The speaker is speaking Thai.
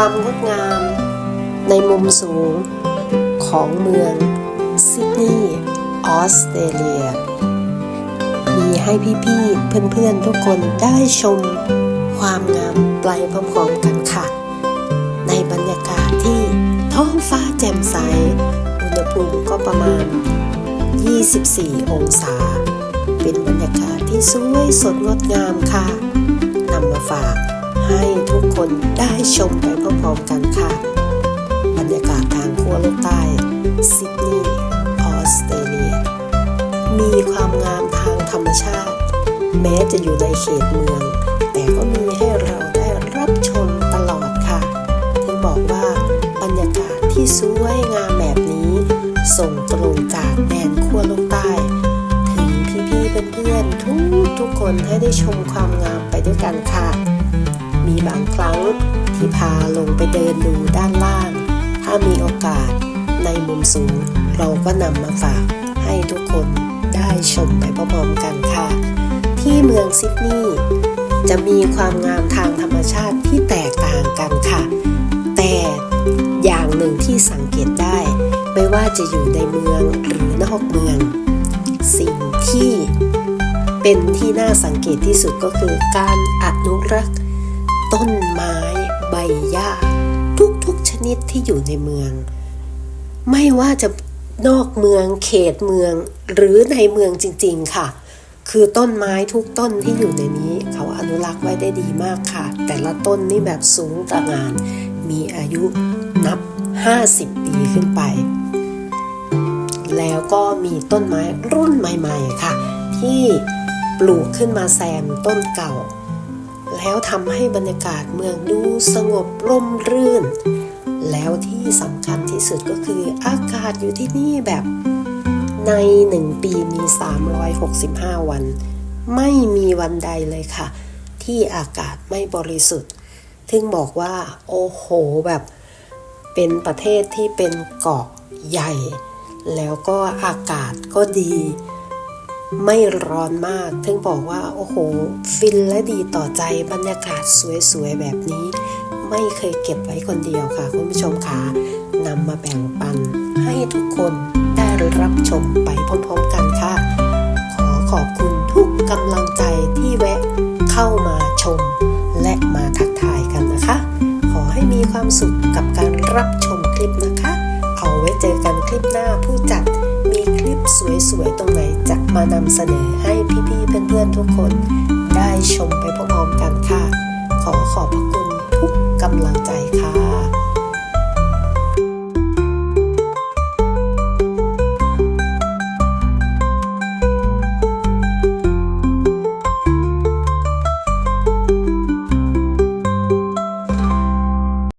ความงดงาม ในมุมสูงของเมืองซิดนีย์ออสเตรเลีย มีให้พี่ๆเพื่อนๆทุกคนได้ชมความงามไปพร้อมๆกันค่ะ ในบรรยากาศที่ท้องฟ้าแจ่มใส อุณหภูมิก็ประมาณ 24 องศา เป็นบรรยากาศที่สวยสดงดงามค่ะนำมาฝาก ให้ทุกคนได้ชมไปพร้อมๆกันค่ะ บรรยากาศทางขั้วโลกใต้ซิดนีย์ออสเตรเลีย มีความงามทางธรรมชาติ แม้จะอยู่ในเขตเมือง แต่ก็มีให้เราได้รับชมตลอดค่ะถึงบอกว่าบรรยากาศที่สวยงามแบบนี้ ส่งตรงจากแดนขั้วโลกใต้ถึงพี่ๆเพื่อนๆทุกทุกคนให้ได้ชมความงามไปด้วยกันค่ะ มีบางครั้งที่พาลงไปเดินดูด้านล่าง ถ้ามีโอกาสในมุมสูง เราก็นำมาฝากให้ทุกคนได้ชมไปพร้อมๆกันค่ะ ที่เมืองซิดนีย์จะมีความงามทางธรรมชาติที่แตกต่างกันค่ะ แต่อย่างหนึ่งที่สังเกตได้ ไม่ว่าจะอยู่ในเมืองหรือนอกเมือง สิ่งที่เป็นที่น่าสังเกตที่สุดก็คือการอนุรักษ์ ต้นไม้ใบหญ้า ทุกๆชนิดที่อยู่ในเมือง ไม่ว่าจะนอกเมืองเขตเมืองหรือในเมืองจริง ๆ ค่ะ คือต้นไม้ทุกต้นที่อยู่ในนี้ เขาอนุรักษ์ไว้ได้ดีมากค่ะ แต่ละต้นนี่แบบสูงตระหงาน มีอายุนับ 50 ปีขึ้นไป แล้วก็มีต้นไม้รุ่นใหม่ ๆ ค่ะ ที่ปลูกขึ้นมาแซมต้นเก่า แล้วทำให้บรรยากาศเมืองดูสงบร่มรื่น แล้วที่สำคัญที่สุดก็คืออากาศอยู่ที่นี่แบบในหนึ่งปีมี 365 วัน ไม่มีวันใดเลยค่ะ ที่อากาศไม่บริสุทธิ์ถึงบอกว่า โอ้โหแบบเป็นประเทศที่เป็นเกาะใหญ่ แล้วก็อากาศก็ดี ไม่ร้อนมากถึงบอกว่าโอ้โห ฟินและดีต่อใจบรรยากาศสวยๆ แบบนี้ ไม่เคยเก็บไว้คนเดียวค่ะ คุณผู้ชมคะนำมาแบ่งปัน ให้ทุกคนได้รับชมไปพร้อมๆกันค่ะ ขอขอบคุณทุกกำลังใจที่แวะเข้ามาชม และมาทักทายกันนะคะ ขอให้มีความสุขกับการรับชมคลิปนะคะ เอาไว้เจอกันคลิปหน้าผู้จัด สวยๆ ตรงไหนจะมานำเสนอให้พี่ๆ เพื่อนๆ ทุกคนได้ชมไปพร้อมๆกันค่ะ ขอขอบพระ